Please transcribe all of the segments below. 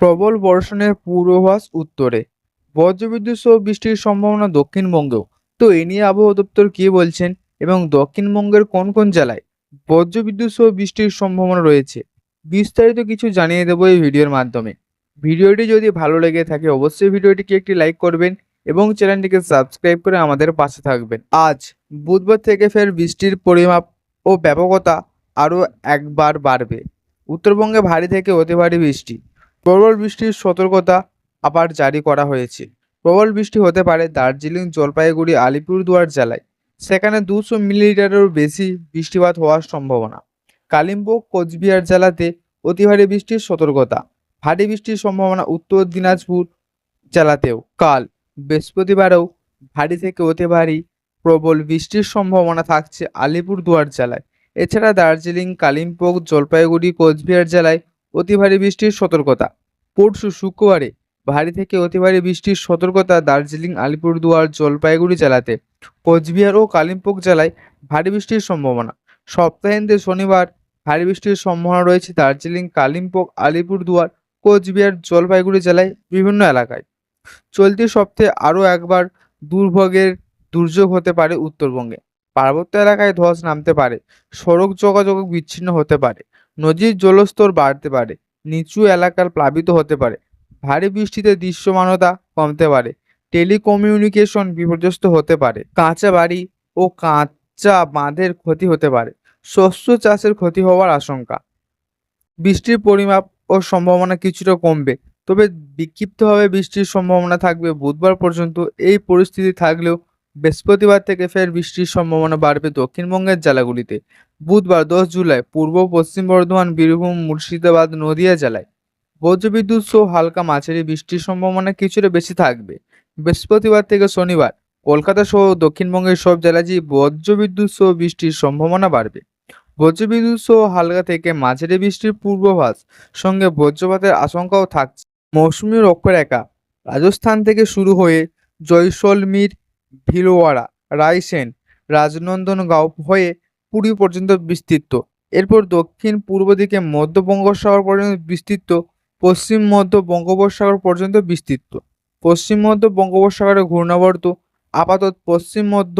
প্রবল বর্ষণের পূর্বাভাস উত্তরে। বজ্রবিদ্যুৎ সহ বৃষ্টির সম্ভাবনা দক্ষিণবঙ্গেও। তো এ নিয়ে আবহাওয়া দপ্তর কি বলছেন এবং দক্ষিণবঙ্গের কোন কোন জেলায় বজ্রবিদ্যুৎ সহ বৃষ্টির সম্ভাবনা রয়েছে? বিস্তারিত কিছু জানিয়ে দেবো এই ভিডিওর মাধ্যমে। ভিডিওটি যদি ভালো লেগে থাকে, অবশ্যই ভিডিওটিকে একটি লাইক করবেন এবং চ্যানেলটিকে সাবস্ক্রাইব করে আমাদের পাশে থাকবেন। আজ বুধবার থেকে ফের বৃষ্টির পরিমাপ ও ব্যাপকতা আরও একবার বাড়বে। উত্তরবঙ্গে ভারী থেকে অতি ভারী বৃষ্টি। প্রবল বৃষ্টির সতর্কতা আবার জারি করা হয়েছে। প্রবল বৃষ্টি হতে পারে দার্জিলিং, জলপাইগুড়ি, আলিপুরদুয়ার জেলায়। সেখানে দুশো মিলিলিটারেরও বেশি বৃষ্টিপাত হওয়ার সম্ভাবনা। কালিম্পং কোচবিহার জেলাতে অতি ভারী বৃষ্টির সতর্কতা। ভারী বৃষ্টির সম্ভাবনা উত্তর দিনাজপুর জেলাতেও। কাল বৃহস্পতিবারেও ভারী থেকে অতি ভারী প্রবল বৃষ্টির সম্ভাবনা থাকছে আলিপুরদুয়ার জেলায়। এছাড়া দার্জিলিং কালিম্পং জলপাইগুড়ি, কোচবিহার জেলায় অতি ভারী বৃষ্টির সতর্কতা। পরশু শুক্রবারে ভারী থেকে অতি ভারী বৃষ্টির সতর্কতা দার্জিলিং, আলিপুরদুয়ার, জলপাইগুড়ি জেলাতে। কোচবিহার ও কালিম্পং জেলায় ভারী বৃষ্টির সম্ভাবনা। সপ্তাহান্তে শনিবার ভারী বৃষ্টির সম্ভাবনা রয়েছে দার্জিলিং, কালিম্পং, আলিপুরদুয়ার, কোচবিহার, জলপাইগুড়ি জেলায় বিভিন্ন এলাকায়। চলতি সপ্তাহে আরও একবার দুর্ভোগের দুর্যোগ হতে পারে উত্তরবঙ্গে। পার্বত্য এলাকায় ধস নামতে পারে, সড়ক যোগাযোগ বিচ্ছিন্ন হতে পারে, নদীর জলস্তর বাড়তে পারে, নিচু এলাকার প্লাবিত হতে পারে, ভারী বৃষ্টিতে দৃশ্যমানতা কমতে পারে, টেলিকমিউনিকেশন বিপর্যস্ত হতে পারে, কাঁচা বাড়ি ও কাঁচা বাঁধের ক্ষতি হতে পারে, শস্য চাষের ক্ষতি হওয়ার আশঙ্কা। বৃষ্টির পরিমাপ ও সম্ভাবনা কিছুটা কমবে, তবে বিক্ষিপ্তভাবে বৃষ্টির সম্ভাবনা থাকবে বুধবার পর্যন্ত, এই পরিস্থিতি থাকলেও বৃহস্পতিবার থেকে ফের বৃষ্টির সম্ভাবনা বাড়বে দক্ষিণবঙ্গের জেলাগুলিতে। বুধবার দশ জুলাই পূর্ব পশ্চিম বর্ধমান, বীরভূম, মুর্শিদাবাদ, নদিয়া জেলায় বজ্রবিদ্যুৎ সহ হালকা মাঝারি বৃষ্টির সম্ভাবনা কিছুটা বেশি থাকবে। বৃহস্পতিবার থেকে শনিবার কলকাতা সহ দক্ষিণবঙ্গের সব জেলাতেই বজ্রবিদ্যুৎ সহ বৃষ্টির সম্ভাবনা বাড়বে। বজ্রবিদ্যুৎ সহ হালকা থেকে মাঝারি বৃষ্টির পূর্বাভাস, সঙ্গে বজ্রপাতের আশঙ্কাও থাকছে। মৌসুমী রক্ষরেখা রাজস্থান থেকে শুরু হয়ে জয়সলমীর ভিলওয়াড়া রায়সেন রাজনন্দনগাঁও হয়ে পুরী পর্যন্ত বিস্তৃত। এরপর দক্ষিণ পূর্ব দিকে মধ্য বঙ্গোপসাগর পর্যন্ত বিস্তৃত, পশ্চিম মধ্য বঙ্গোপসাগর পর্যন্ত বিস্তৃত। পশ্চিম মধ্য বঙ্গোপসাগরে ঘূর্ণাবর্ত, আপাতত পশ্চিম মধ্য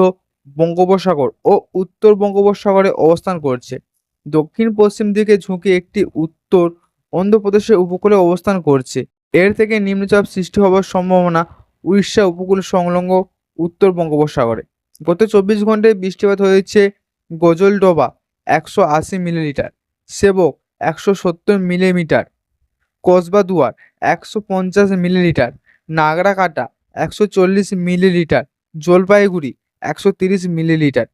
বঙ্গোপসাগর ও উত্তর বঙ্গোপসাগরে অবস্থান করছে। দক্ষিণ পশ্চিম দিকে ঝুঁকে একটি উত্তর অন্ধ্রপ্রদেশের উপকূলে অবস্থান করছে। এর থেকে নিম্নচাপ সৃষ্টি হওয়ার সম্ভাবনা উড়িষ্যা উপকূল সংলগ্ন উত্তর বঙ্গোপসাগরে। গত চব্বিশ ঘন্টায় বৃষ্টিপাত হয়েছে গজলডোবা একশো আশি মিলিলিটার সেবক একশো সত্তর মিলিমিটার, কসবাদুয়ার একশো পঞ্চাশ মিলিলিটার নাগরাকাটা একশো চল্লিশ মিলিলিটার, জলপাইগুড়ি একশো তিরিশ মিলিলিটার।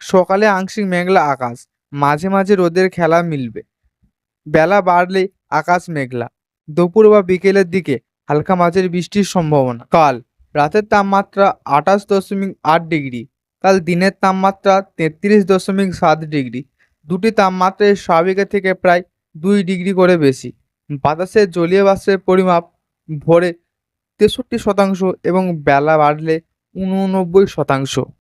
সকালে আংশিক মেঘলা আকাশ, মাঝে মাঝে রোদের খেলা মিলবে। বেলা বাড়লে আকাশ মেঘলা। দুপুর বা বিকেলের দিকে হালকা মাঝের বৃষ্টির সম্ভাবনা। কাল রাতের তাপমাত্রা আঠাশ দশমিক আট ডিগ্রি, কাল দিনের তাপমাত্রা তেত্রিশ দশমিক সাত ডিগ্রি। দুটি তাপমাত্রায় স্বাভাবিকের থেকে প্রায় দুই ডিগ্রি করে বেশি। বাতাসের জলীয় বাষ্পের পরিমাপ ভোরে তেষট্টি শতাংশ এবং বেলা বাড়লে উননব্বই শতাংশ।